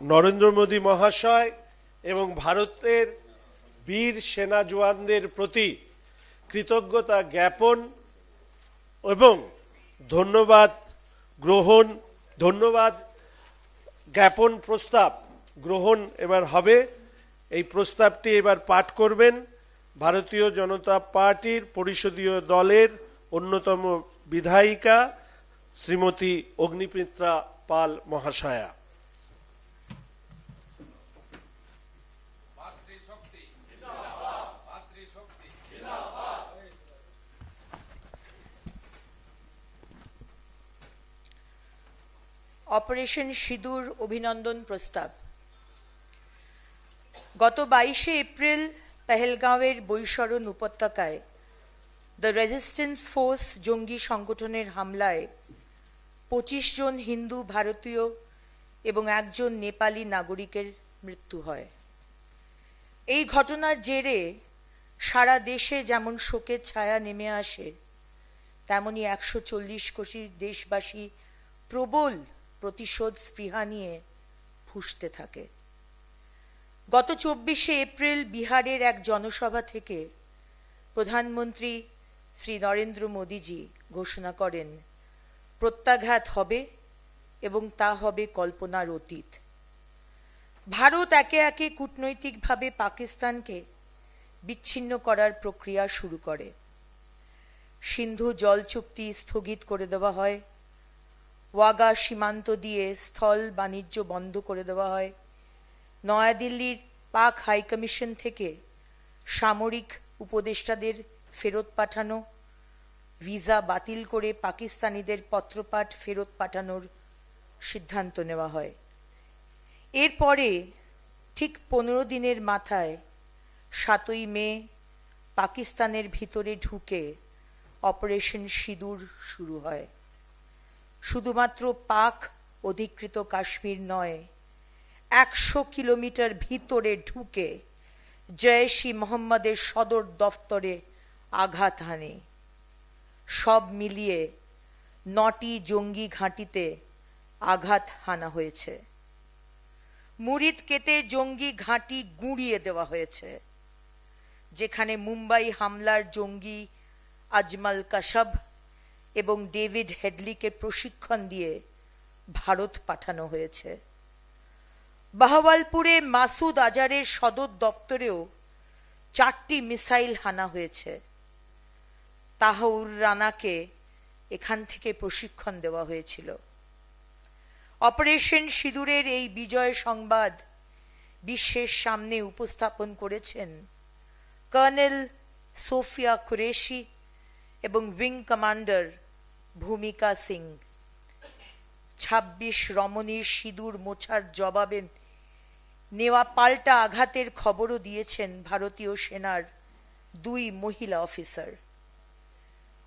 নরেন্দ্র মোদী মহাশয় এবং ভারতের বীর সেনা জওয়ানদের প্রতি কৃতজ্ঞতা জ্ঞাপন এবং ধন্যবাদ গ্রহণ, ধন্যবাদ জ্ঞাপন প্রস্তাব গ্রহণ এবার হবে। এই প্রস্তাবটি এবার পাঠ করবেন ভারতীয় জনতা পার্টির পরিষদীয় দলের অন্যতম বিধায়িকা শ্রীমতী অগ্নিমিত্রা পাল মহাশয়া। অপারেশন সিঁদুর অভিনন্দন প্রস্তাব। গত বাইশে এপ্রিল পেহেলগাঁওয়ের বৈশরণ উপত্যকায় দ্য রেজিস্ট্যান্স ফোর্স জঙ্গি সংগঠনের হামলায় পঁচিশ জন হিন্দু ভারতীয় এবং একজন নেপালি নাগরিকের মৃত্যু হয়। এই ঘটনার জেরে সারা দেশে যেমন শোকের ছায়া নেমে আসে, তেমনি একশো চল্লিশ কোটি দেশবাসী প্রবল প্রতিশোধ স্পৃহা নিয়ে ফুসতে থাকে। গত চব্বিশে এপ্রিল বিহারের এক জনসভা থেকে প্রধানমন্ত্রী শ্রী নরেন্দ্র মোদীজি ঘোষণা করেন, প্রত্যাঘাত হবে এবং তা হবে কল্পনার অতীত। ভারত একে একে কূটনৈতিকভাবে পাকিস্তানকে বিচ্ছিন্ন করার প্রক্রিয়া শুরু করে। সিন্ধু জল চুক্তি স্থগিত করে দেওয়া হয়। ওয়াগা সীমান্ত দিয়ে স্থল বাণিজ্য বন্ধ করে দেওয়া হয়। নয়াদিল্লির পাক হাইকমিশন থেকে সামরিক উপদেষ্টাদের ফেরত পাঠানো, ভিসা বাতিল করে পাকিস্তানিদের পত্রপাঠ ফেরত পাঠানোর সিদ্ধান্ত নেওয়া হয়। এরপরে ঠিক পনেরো দিনের মাথায় সাতই মে পাকিস্তানের ভিতরে ঢুকে অপারেশন সিঁদুর শুরু হয়। শুধুমাত্র পাক অধিকৃত কাশ্মীর নয়, একশো কিলোমিটার ভিতরে ঢুকে জয়সি মোহাম্মদের সদর দফতরে আঘাত হানে। সব মিলিয়ে নটি জঙ্গি ঘাঁটিতে আঘাত হানা হয়েছে। মুরিদ কেতে জঙ্গি ঘাঁটি গুঁড়িয়ে দেওয়া হয়েছে, যেখানে মুম্বাই হামলার জঙ্গি আজমাল কাসাব এবং ডেভিড হেডলিকে প্রশিক্ষণ দিয়ে ভারত পাঠানো হয়েছে। বাহওয়ালপুরে মাসুদ আজারের সদর দপ্তরেও চারটি মিসাইল হানা হয়েছে। তাহাউর রানাকে এখান থেকে প্রশিক্ষণ দেওয়া হয়েছিল। অপারেশন সিঁদুরের এই বিজয় সংবাদ বিশ্বের সামনে উপস্থাপন করেছেন কর্নেল সোফিয়া কুরেশি এবং উইং কমান্ডার ভূমিকা সিং। ছাব্বিশ রমণীর সিঁদুর মোছার জবাবে নেওয়া পাল্টা আঘাতের খবরও দিয়েছেন ভারতীয় সেনার দুই মহিলা অফিসার।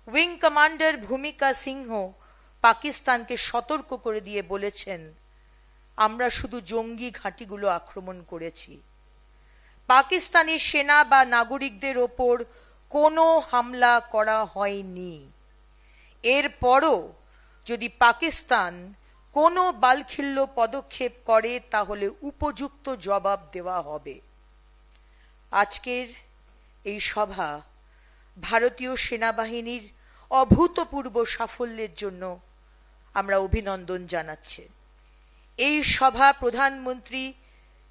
উইং কমান্ডার ভূমিকা সিংহ পাকিস্তানকে সতর্ক করে দিয়ে বলেছেন, আমরা শুধু জঙ্গি ঘাঁটিগুলো আক্রমণ করেছি। পাকিস্তানি সেনা বা নাগরিকদের ওপর কোনো হামলা করা হয়নি। এরপরও যদি পাকিস্তান কোনো বালখিল্য পদক্ষেপ করে, তাহলে উপযুক্ত জবাব দেওয়া হবে। আজকের এই সভা ভারতীয় সেনাবাহিনীর অভূতপূর্ব সাফল্যের জন্য আমরা অভিনন্দন জানাচ্ছি। এই সভা প্রধানমন্ত্রী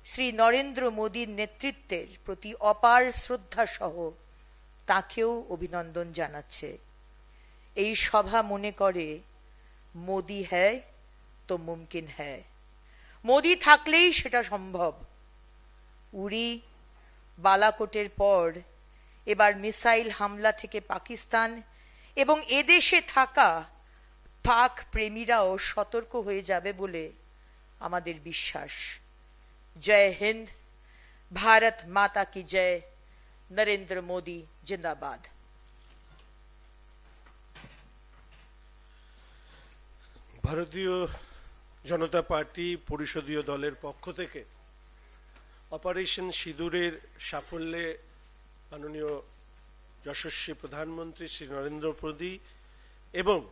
শ্রী নরেন্দ্র মোদীর নেতৃত্বের প্রতি অপার শ্রদ্ধা সহ তাকেও অভিনন্দন জানাচ্ছে। এই সভা মনে করে, মোদি হ্যায় তো মুমকিন হ্যায়। মোদি থাকলেই সেটা সম্ভব। উড়ি বালাকোটের পর এবার মিসাইল হামলা থেকে পাকিস্তান এবং এদেশে থাকা পাক প্রেমীরাও সতর্ক হয়ে যাবে বলে আমাদের বিশ্বাস। জয় হিন্দ, ভারত মাতা কি জয়, নরেন্দ্র মোদী জিন্দাবাদ। ভারতীয় জনতা পার্টি পরিষদীয় দলের পক্ষ থেকে অপারেশন সিঁদুরের সাফল্যে মাননীয় যশস্বী প্রধানমন্ত্রী শ্রী নরেন্দ্র মোদী এবং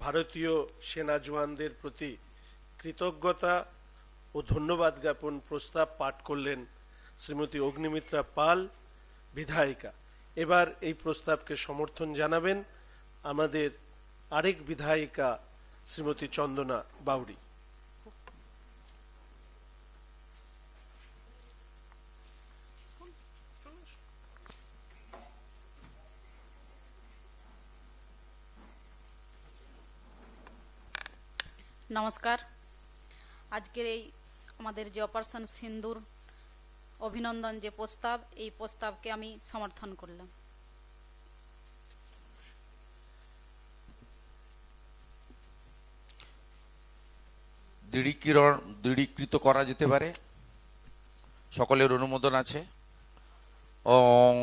ভারতীয় সেনা জওয়ানদের প্রতি কৃতজ্ঞতা ও ধন্যবাদ জ্ঞাপন প্রস্তাব পাঠ করলেন শ্রীমতী অগ্নিমিত্রা পাল, বিধায়িকা। এবার এই প্রস্তাবকে সমর্থন জানাবেন আমাদের আরেক বিধায়িকা শ্রীমতী চন্দনা বাউরি নমস্কার। আজকের এই আমাদের যে অপারেশন সিন্দুর, অভিনন্দন যে প্রস্তাব, এই প্রস্তাবকে আমি সমর্থন করলাম। দৃঢ়ীকরণ দৃঢ়ীকৃত করা যেতে পারে। সকলের অনুমোদন আছে। অং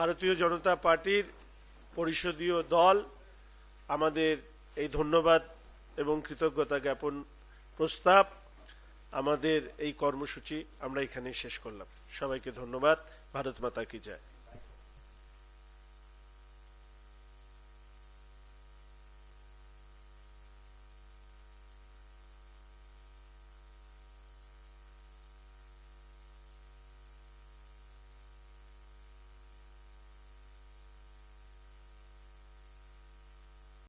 ভারতীয় জনতা পার্টির পরিষদীয় দল আমাদের এই ধন্যবাদ এবং কৃতজ্ঞতা জ্ঞাপন প্রস্তাব, আমাদের এই কর্মসূচি আমরা এখানে শেষ করলাম। সবাইকে ধন্যবাদ। ভারত মাতা কি জয়।